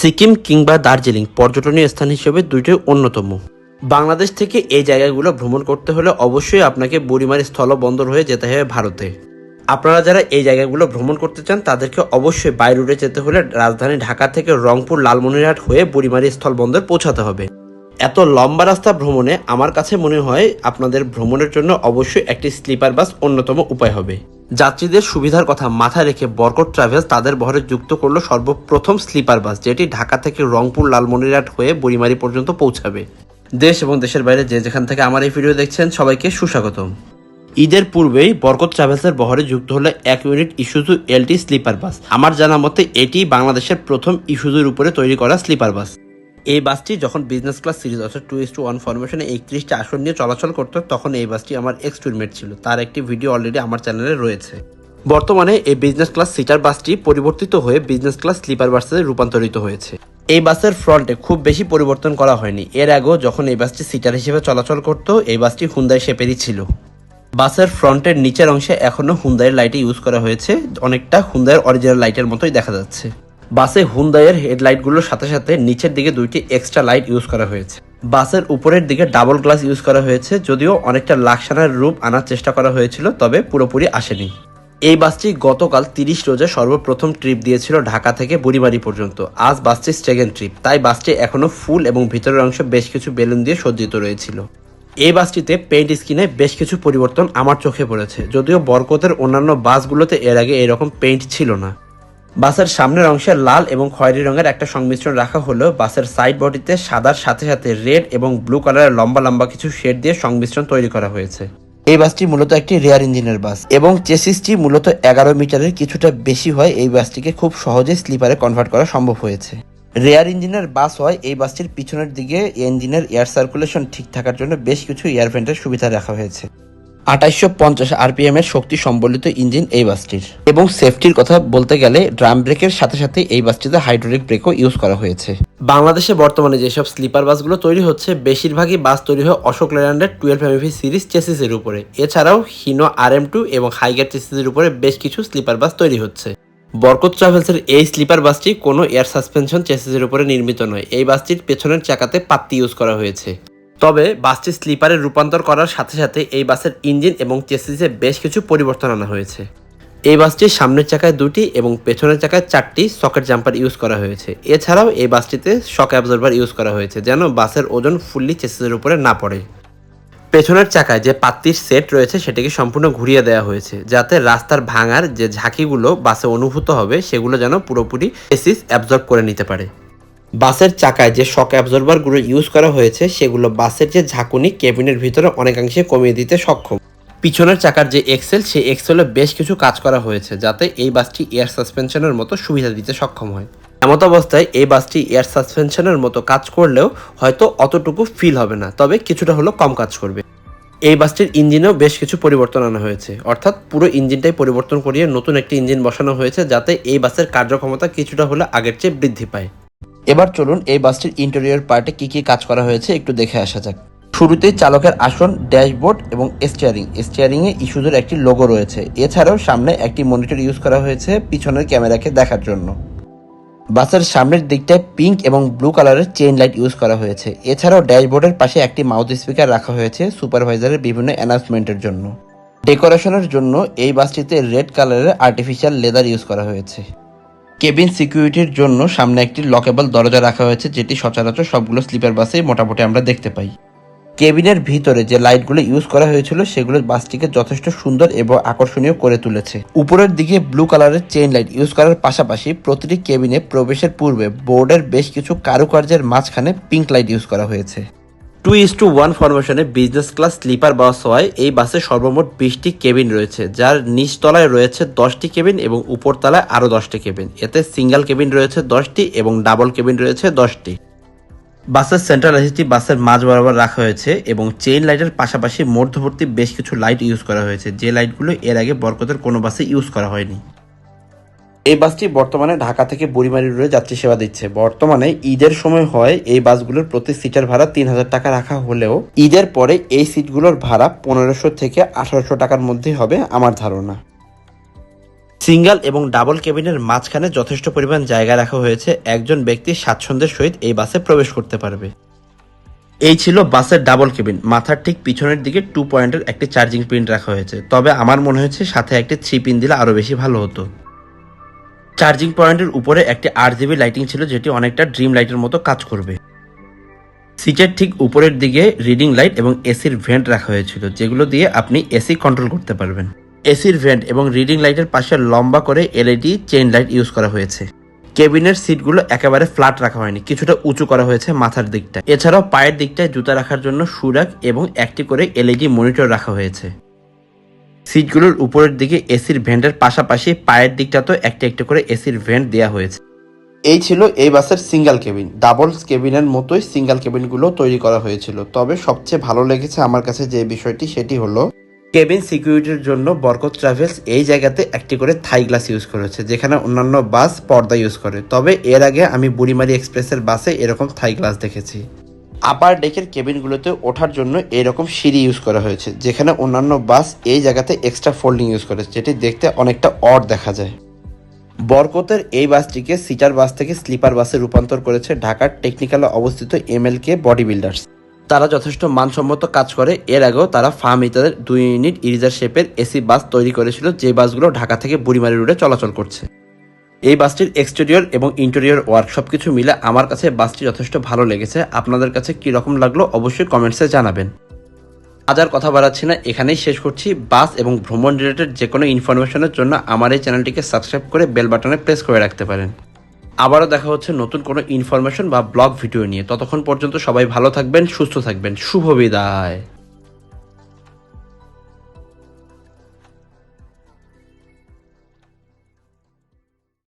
সিকিম কিংবা দার্জিলিং পর্যটনীয় স্থান হিসেবে দুইটি অন্যতম। বাংলাদেশ থেকে এই জায়গাগুলো ভ্রমণ করতে হলে অবশ্যই আপনাকে বুড়িমারি স্থলবন্দর হয়ে যেতে হবে ভারতে। আপনারা যারা এই জায়গাগুলো ভ্রমণ করতে চান, তাদেরকে অবশ্যই বাই রুটে যেতে হলে রাজধানী ঢাকা থেকে রংপুর লালমনিরহাট হয়ে বুড়িমারি স্থলবন্দর পৌঁছাতে হবে। এত লম্বা রাস্তা ভ্রমণে আমার কাছে মনে হয় আপনাদের ভ্রমণের জন্য অবশ্যই একটি স্লিপার বাস অন্যতম উপায় হবে। যাত্রীদের সুবিধার কথা মাথায় রেখে বরকট ট্রাভেলস তাদের বহরে যুক্ত করল সর্বপ্রথম স্লিপার বাস, যেটি ঢাকা থেকে রংপুর লালমনিরহাট হয়ে বুড়িমারি পর্যন্ত পৌঁছাবে। দেশ এবং দেশের বাইরে যে যেখান থেকে আমার এই ভিডিও দেখছেন, সবাইকে সুস্বাগতম। ঈদের পূর্বেই বরকত ট্রাভেলসের বহরে যুক্ত হলো এক unit Isuzu LT sleeper bus. আমার জানা মতে এটি বাংলাদেশের প্রথম ইস্যুজুর উপরে তৈরি করা স্লিপার বাস। এই বাসটি যখন বিজনেস ক্লাস সিরিজ অর্থাৎ টু ইস টু ওয়ান ফরমেশনে একত্রিশটি আসন নিয়ে চলাচল করতো, তখন এই বাসটি আমার এক্স ছিল। তার একটি ভিডিও অলরেডি আমার চ্যানেলে রয়েছে। বর্তমানে এই বিজনেস ক্লাস সিটার বাসটি পরিবর্তিত হয়ে বিজনেস ক্লাস স্লিপার বাসে রূপান্তরিত হয়েছে। এই বাসের ফ্রন্টে খুব বেশি পরিবর্তন করা হয়নি। এর আগেও যখন এই বাসটি সিটার হিসেবে চলাচল করত, এই বাসটি হুন্দাই শেপেরই ছিল। বাসের ফ্রন্টের নিচের অংশে এখনও হুন্দাইয়ের লাইটে ইউজ করা হয়েছে। অনেকটা হুন্দাইয়ের অরিজিনাল লাইটের মতোই দেখা যাচ্ছে। বাসে হুন্দাইয়ের হেডলাইটগুলোর সাথে সাথে নিচের দিকে দুইটি এক্সট্রা লাইট ইউজ করা হয়েছে। বাসের উপরের দিকে ডাবল গ্লাস ইউজ করা হয়েছে, যদিও অনেকটা লাকসানার রূপ আনার চেষ্টা করা হয়েছিল, তবে পুরোপুরি আসেনি। এই বাসটি গতকাল তিরিশ রোজে সর্বপ্রথম ট্রিপ দিয়েছিল ঢাকা থেকে বুড়িমারি পর্যন্ত। আজ বাসটির সেকেন্ড ট্রিপ, তাই বাসটি এখনও ফুল এবং ভিতরের অংশ বেশ কিছু বেলুন দিয়ে সজ্জিত রয়েছিল। এই বাসটিতে পেইন্ট স্কিনে বেশ কিছু পরিবর্তন আমার চোখে পড়েছে, যদিও বরকতের অন্যান্য বাসগুলোতে এর আগে এরকম পেইন্ট ছিল না। বাসের সামনের অংশে লাল এবং খয়েরি রঙের একটা সংমিশ্রণ রাখা হলেও বাসের সাইড বডিতে সাদার সাথে সাথে রেড এবং ব্লু কালারের লম্বা লম্বা কিছু শেড দিয়ে সংমিশ্রণ তৈরি করা হয়েছে। এই বাসটি মূলত একটি রেয়ার ইঞ্জিনের বাস এবং চেসিসটি মূলত এগারো মিটারের কিছুটা বেশি হয় এই বাসটিকে খুব সহজে স্লিপারে কনভার্ট করা সম্ভব হয়েছে। রেয়ার ইঞ্জিনের বাস হয় এই বাসটির পিছনের দিকে ইঞ্জিনের এয়ার সার্কুলেশন ঠিক থাকার জন্য বেশ কিছু এয়ার ভেন্টের সুবিধা রাখা হয়েছে। আঠাইশশো পঞ্চাশ আরপিএম এর শক্তি সম্বলিত ইঞ্জিন এই বাসটির। এবং সেফটির কথা বলতে গেলে ড্রাম ব্রেকের সাথে সাথে এই বাসটিতে হাইড্রোলিক ব্রেকও ইউজ করা হয়েছে। বাংলাদেশে বর্তমানে যেসব স্লিপার বাসগুলো তৈরি হচ্ছে, বেশিরভাগই বাস তৈরি হয় অশোক লেল্যান্ডের টুয়েলভ এমএভি সিরিজ চেসিসের উপরে। এছাড়াও হিনো আর এম টু এবং হাইগার চেসিসের উপরে বেশ কিছু স্লিপার বাস তৈরি হচ্ছে। বরকত ট্রাভেলসের এই স্লিপার বাসটি কোনো এয়ার সাসপেনশন চেসিসের উপরে নির্মিত নয়। এই বাসটির পেছনের চাকাতে পাত্তি ইউজ করা হয়েছে। তবে বাসটি স্লিপারে রূপান্তর করার সাথে সাথে এই বাসের ইঞ্জিন এবং চেসিসে বেশ কিছু পরিবর্তন আনা হয়েছে। এই বাসটির সামনের চাকায় দুটি এবং পেছনের চাকায় চারটি সকেট জাম্পার ইউজ করা হয়েছে। এছাড়াও এই বাসটিতে শক অ্যাবজর্ভার ইউজ করা হয়েছে, যেন বাসের ওজন ফুললি চেসিসের উপরে না পড়ে। পেছনের চাকায় যে পাত্তির সেট রয়েছে, সেটিকে সম্পূর্ণ ঘুরিয়ে দেওয়া হয়েছে, যাতে রাস্তার ভাঙার যে ঝাঁকিগুলো বাসে অনুভূত হবে, সেগুলো যেন পুরোপুরি এসিস অ্যাবজর্ব করে নিতে পারে। বাসের চাকায় যে শক অ্যাবজর্ভারগুলো ইউজ করা হয়েছে, সেগুলো বাসের যে ঝাঁকুনি কেবিনের ভিতরে অনেকাংশে কমিয়ে দিতে সক্ষম। পিছনের চাকার যে এক্সেল সেই এক্সেলে বেশ কিছু কাজ করা হয়েছে, যাতে এই বাসটি এয়ার সাসপেনশনের মতো সুবিধা দিতে সক্ষম হয়। এমত অবস্থায় এই বাসটি এয়ার সাসপেনশনের মতো কাজ করলেও হয়তো অতটুকু ফিল হবে না, তবে কিছুটা হলো কম কাজ করবে। এই বাসটির ইঞ্জিনেও বেশ কিছু পরিবর্তন আনা হয়েছে, অর্থাৎ পুরো ইঞ্জিনটাই পরিবর্তন করিয়ে নতুন একটি ইঞ্জিন বসানো হয়েছে, যাতে এই বাসের কার্যক্ষমতা কিছুটা হলে আগের চেয়ে বৃদ্ধি পায়। এবার চলুন এই বাসটির ইন্টেরিয়র পার্টে কি কি কাজ করা হয়েছে একটু দেখে আসা যাক। শুরুতেই চালকের আসন, ড্যাশবোর্ড এবং স্টিয়ারিং স্টিয়ারিং এ ইস্যুজের একটি লোগো রয়েছে। এছাড়াও সামনে একটি মনিটর ইউজ করা হয়েছে পিছনের ক্যামেরাকে দেখার জন্য। বাসের সামনের দিকটায় পিঙ্ক এবং ব্লু কালারের চেইন লাইট ইউজ করা হয়েছে। এছাড়াও ড্যাশবোর্ডের পাশে একটি মাউথ স্পিকার রাখা হয়েছে সুপারভাইজারের বিভিন্ন অ্যানাউন্সমেন্টের জন্য। ডেকোরেশনের জন্য এই বাসটিতে রেড কালারের আর্টিফিশিয়াল লেদার ইউজ করা হয়েছে। কেবিন সিকিউরিটির জন্য সামনে একটি লকেবল দরজা রাখা হয়েছে, যেটি সচরাচর সবগুলো স্লিপার বাসে মোটামুটি আমরা দেখতে পাই। কেবিনের ভিতরে যে লাইটগুলো ইউজ করা হয়েছিল, সেগুলো বাসটিকে যথেষ্ট সুন্দর এবং আকর্ষণীয় করে তুলেছে। উপরের দিকে ব্লু কালারের চেইন লাইট ইউজ করার পাশাপাশি প্রতিটি কেবিনে প্রবেশের পূর্বে বোর্ডের বেশ কিছু কারুকার্যের মাঝখানে পিঙ্ক লাইট ইউজ করা হয়েছে। টু ইস টু ওয়ান ফরমেশনে বিজনেস ক্লাস স্লিপার বাস হওয়ায় এই বাসে সর্বমোট বিশটি কেবিন রয়েছে। যার নিচতলায় রয়েছে দশটি কেবিন এবং উপরতলায় আরও দশটি কেবিন এতে সিঙ্গেল কেবিন রয়েছে দশটি এবং ডাবল কেবিন রয়েছে দশটি। বাসের সেন্ট্রাল এসিটি বাসের মাঝ বরাবর রাখা হয়েছে এবং চেইন লাইটের পাশাপাশি মধ্যবর্তী বেশ কিছু লাইট ইউজ করা হয়েছে। যে লাইটগুলো এর আগে বরকতের কোনো বাসে ইউজ করা হয়নি। এই বাসটি বর্তমানে ঢাকা থেকে বুড়িমারি রোডে যাত্রী সেবা দিচ্ছে। বর্তমানে ঈদের সময় হয় এই বাসগুলোর প্রতি সিটের ভাড়া তিন হাজার টাকা রাখা হলেও ঈদের পরে এই সিটগুলোর ভাড়া পনেরোশো থেকে আঠারোশো টাকার মধ্যেই হবে আমার ধারণা। সিঙ্গেল এবং ডাবল কেবিনের মাঝখানে যথেষ্ট পরিমাণ জায়গা রাখা হয়েছে। একজন ব্যক্তি স্বাচ্ছন্দ্যের সহিত এই বাসে প্রবেশ করতে পারবে। এই ছিল বাসের ডাবল কেবিন। মাথার ঠিক পিছনের দিকে টু পয়েন্টের একটি চার্জিং পিন রাখা হয়েছে। তবে আমার মনে হয়েছে সাথে একটি থ্রি পিন দিলে আরও বেশি ভালো হতো। চার্জিং পয়েন্টের উপরে একটি আট জিবি লাইটিং ছিল যেটি অনেকটা ড্রিম লাইটের মতো কাজ করবে। সিটের ঠিক উপরের দিকে রিডিং লাইট এবং এসির ভেন্ট রাখা হয়েছিল, যেগুলো দিয়ে আপনি এসি কন্ট্রোল করতে পারবেন। এসির ভেন্ট এবং রিডিং লাইটের পাশে লম্বা করে এলইডি চেইন লাইট ইউজ করা হয়েছে। কেবিনের সিটগুলো একেবারে ফ্ল্যাট রাখা হয়নি, কিছুটা উঁচু করা হয়েছে মাথার দিকটা এছাড়াও পায়ের দিকটায় জুতা রাখার জন্য সুরাক এবং একটি করে এলইডি মনিটর রাখা হয়েছে। সিটগুলোর উপরের দিকে এসির ভেন্টের পাশাপাশি পায়ের দিকটাতেও একটি একটি করে এসির ভেন্ট দেওয়া হয়েছে। এই ছিল এই বাসের সিঙ্গেল কেবিন। ডাবল কেবিনের মতোই সিঙ্গেল কেবিনগুলো তৈরি করা হয়েছিল। তবে সবচেয়ে ভালো লেগেছে আমার কাছে যে বিষয়টি, সেটি হলো কেবিন সিকিউরিটির জন্য বরকত ট্রাভেলস এই জায়গাতে একটি করে থাই গ্লাস ইউজ করেছে, যেখানে অন্যান্য বাস পর্দা ইউজ করে। তবে এর আগে আমি বুড়িমারি এক্সপ্রেসের বাসে এরকম থাই গ্লাস দেখেছি। আপার ডেকের কেবিনগুলোতে ওঠার জন্য এরকম সিঁড়ি ইউজ করা হয়েছে, যেখানে অন্যান্য বাস এই জায়গাতে এক্সট্রা ফোল্ডিং ইউজ করে, যেটি দেখতে অনেকটা অড দেখা যায়। বরকতের এই বাসটিকে সিটার বাস থেকে স্লিপার বাসে রূপান্তর করেছে ঢাকার টেকনিক্যালে অবস্থিত এমএলকে বডি বিল্ডার্স তারা যথেষ্ট মানসম্মত কাজ করে, এর আগেও তারা ফার্ম ইতাদের দুই ইউনিট ইরিজার শেপের এসি বাস তৈরি করেছিল, যে বাসগুলো ঢাকা থেকে বুড়িমারি রুটে চলাচল করছে। এই বাসটির এক্সটেরিয়র এবং ইন্টেরিয়র ওয়ার্ক সব কিছু মিলে আমার কাছে বাসটি যথেষ্ট ভালো লেগেছে। আপনাদের কাছে কি রকম লাগল অবশ্যই কমেন্টসে জানাবেন। আজ আর কথা বাড়াচ্ছি না, এখানেই শেষ করছি। বাস এবং ভ্রমণ রিলেটেড যে কোনো ইনফরমেশনের জন্য আমার এই চ্যানেলটিকে সাবস্ক্রাইব করে বেল বাটনে প্রেস করে রাখতে পারেন। আবারও দেখা হচ্ছে নতুন কোনো ইনফরমেশন বা ব্লগ ভিডিও নিয়ে। ততক্ষণ পর্যন্ত সবাই ভালো থাকবেন, সুস্থ থাকবেন। শুভ বিদায়।